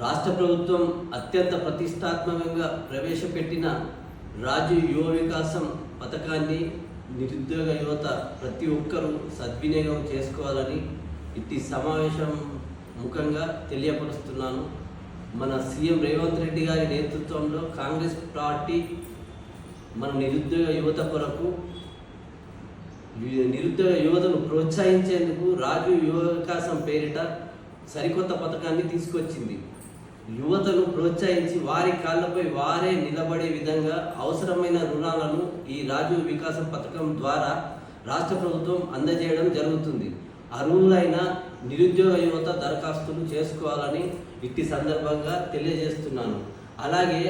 రాష్ట్ర ప్రభుత్వం అత్యంత ప్రతిష్టాత్మకంగా ప్రవేశపెట్టిన రాజు యువ వికాసం పథకాన్ని నిరుద్యోగ యువత ప్రతి ఒక్కరూ సద్వినియోగం చేసుకోవాలని ఇట్టి సమావేశం ముఖంగా తెలియపరుస్తున్నాను. మన సీఎం రేవంత్ రెడ్డి గారి నేతృత్వంలో కాంగ్రెస్ పార్టీ మన నిరుద్యోగ యువత కొరకు నిరుద్యోగ యువతను ప్రోత్సహించేందుకు రాజు యువ వికాసం పేరిట సరికొత్త పథకాన్ని తీసుకొచ్చింది. యువతను ప్రోత్సహించి వారి కాళ్ళపై వారే నిలబడే విధంగా అవసరమైన రుణాలను ఈ రాజు వికాసం పథకం ద్వారా రాష్ట్ర ప్రభుత్వం అందజేయడం జరుగుతుంది. అర్హులైన నిరుద్యోగ యువత దరఖాస్తులు చేసుకోవాలని ఇట్టి సందర్భంగా తెలియజేస్తున్నాను. అలాగే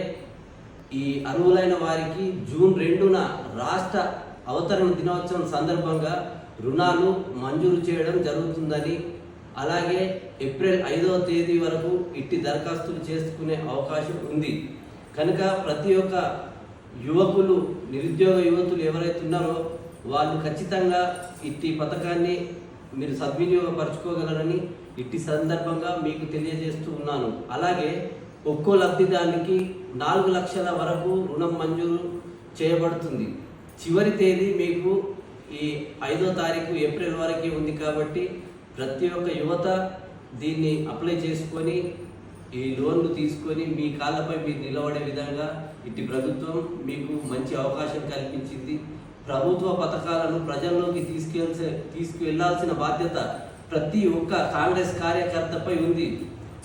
ఈ అర్హులైన వారికి జూన్ రెండున రాష్ట్ర అవతరణ దినోత్సవం సందర్భంగా రుణాలు మంజూరు చేయడం జరుగుతుందని అలాగే ఏప్రిల్ ఐదవ తేదీ వరకు ఇట్టి దరఖాస్తులు చేసుకునే అవకాశం ఉంది. కనుక ప్రతి ఒక్క యువకులు నిరుద్యోగ యువతులు ఎవరైతే ఉన్నారో వాళ్ళు ఖచ్చితంగా ఇట్టి పథకాన్ని మీరు సద్వినియోగపరచుకోగలరని ఇట్టి సందర్భంగా మీకు తెలియజేస్తూ ఉన్నాను. అలాగే ఒక్కో లబ్ధిదారునికి నాలుగు లక్షల వరకు రుణం మంజూరు చేయబడుతుంది. చివరి తేదీ మీకు ఈ ఐదో తారీఖు ఏప్రిల్ వరకే ఉంది కాబట్టి ప్రతి ఒక్క యువత దీన్ని అప్లై చేసుకొని ఈ లోన్లు తీసుకొని మీ కాళ్ళపై మీరు నిలబడే విధంగా ఇటు ప్రభుత్వం మీకు మంచి అవకాశం కల్పించింది. ప్రభుత్వ పథకాలను ప్రజల్లోకి తీసుకెళ్ళ తీసుకువెళ్ళాల్సిన బాధ్యత ప్రతి ఒక్క కాంగ్రెస్ కార్యకర్తపై ఉంది.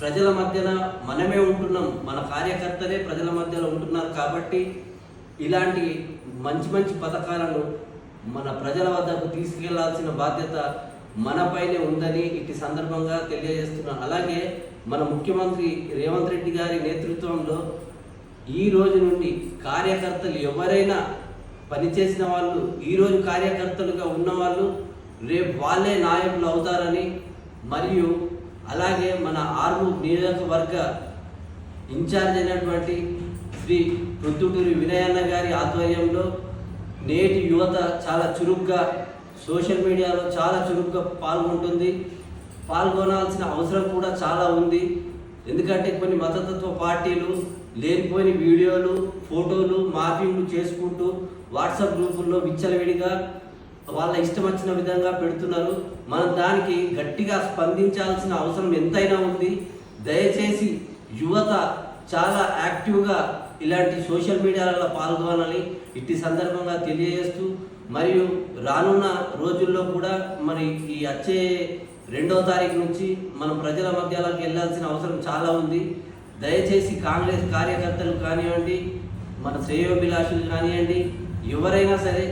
ప్రజల మధ్యన మనమే ఉంటున్నాం. మన కార్యకర్తలే ప్రజల మధ్యలో ఉంటున్నారు కాబట్టి ఇలాంటి మంచి మంచి పథకాలను మన ప్రజల వద్దకు తీసుకెళ్ళాల్సిన బాధ్యత మనపైనే ఉందని ఇటు సందర్భంగా తెలియజేస్తున్నాను అలాగే మన ముఖ్యమంత్రి రేవంత్ రెడ్డి గారి నేతృత్వంలో ఈ రోజు నుండి కార్యకర్తలు ఎవరైనా పనిచేసిన వాళ్ళు ఈరోజు కార్యకర్తలుగా ఉన్నవాళ్ళు రేపు వాళ్ళే నాయకులు అవుతారని మరియు అలాగే మన ఆర్ము నియోజకవర్గ ఇన్ఛార్జ్ అయినటువంటి శ్రీ ప్రొద్దుటూరి వినయన్న గారి ఆధ్వర్యంలో నేటి యువత చాలా చురుగ్గా సోషల్ మీడియాలో చాలా చురుగ్గా పాల్గొంటుంది. పాల్గొనాల్సిన అవసరం కూడా చాలా ఉంది. ఎందుకంటే కొన్ని మతతత్వ పార్టీలు లేనిపోయిన వీడియోలు ఫోటోలు మార్పింగ్లు చేసుకుంటూ వాట్సాప్ గ్రూపుల్లో విచ్చలవిడిగా వాళ్ళ ఇష్టం వచ్చిన విధంగా పెడుతున్నారు. మనం దానికి గట్టిగా స్పందించాల్సిన అవసరం ఎంతైనా ఉంది. దయచేసి యువత చాలా యాక్టివ్గా ఇలాంటి సోషల్ మీడియాలలో పాల్గొనాలని ఇట్టి సందర్భంగా తెలియజేస్తూ మరియు రానున్న రోజుల్లో కూడా మరి ఈ వచ్చే రెండో తారీఖు నుంచి మనం ప్రజల మధ్యలోకి వెళ్ళాల్సిన అవసరం చాలా ఉంది. దయచేసి కాంగ్రెస్ కార్యకర్తలు కానివ్వండి మన శ్రేయోభిలాషులు కానివ్వండి ఎవరైనా సరే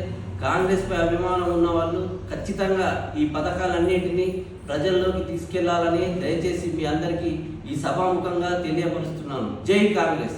కాంగ్రెస్ పై అభిమానం ఉన్న వాళ్ళు ఖచ్చితంగా ఈ పథకాలన్నింటినీ ప్రజల్లోకి తీసుకెళ్ళాలని దయచేసి మీ అందరికీ ఈ సభాముఖంగా తెలియపరుస్తున్నాను. జై కాంగ్రెస్!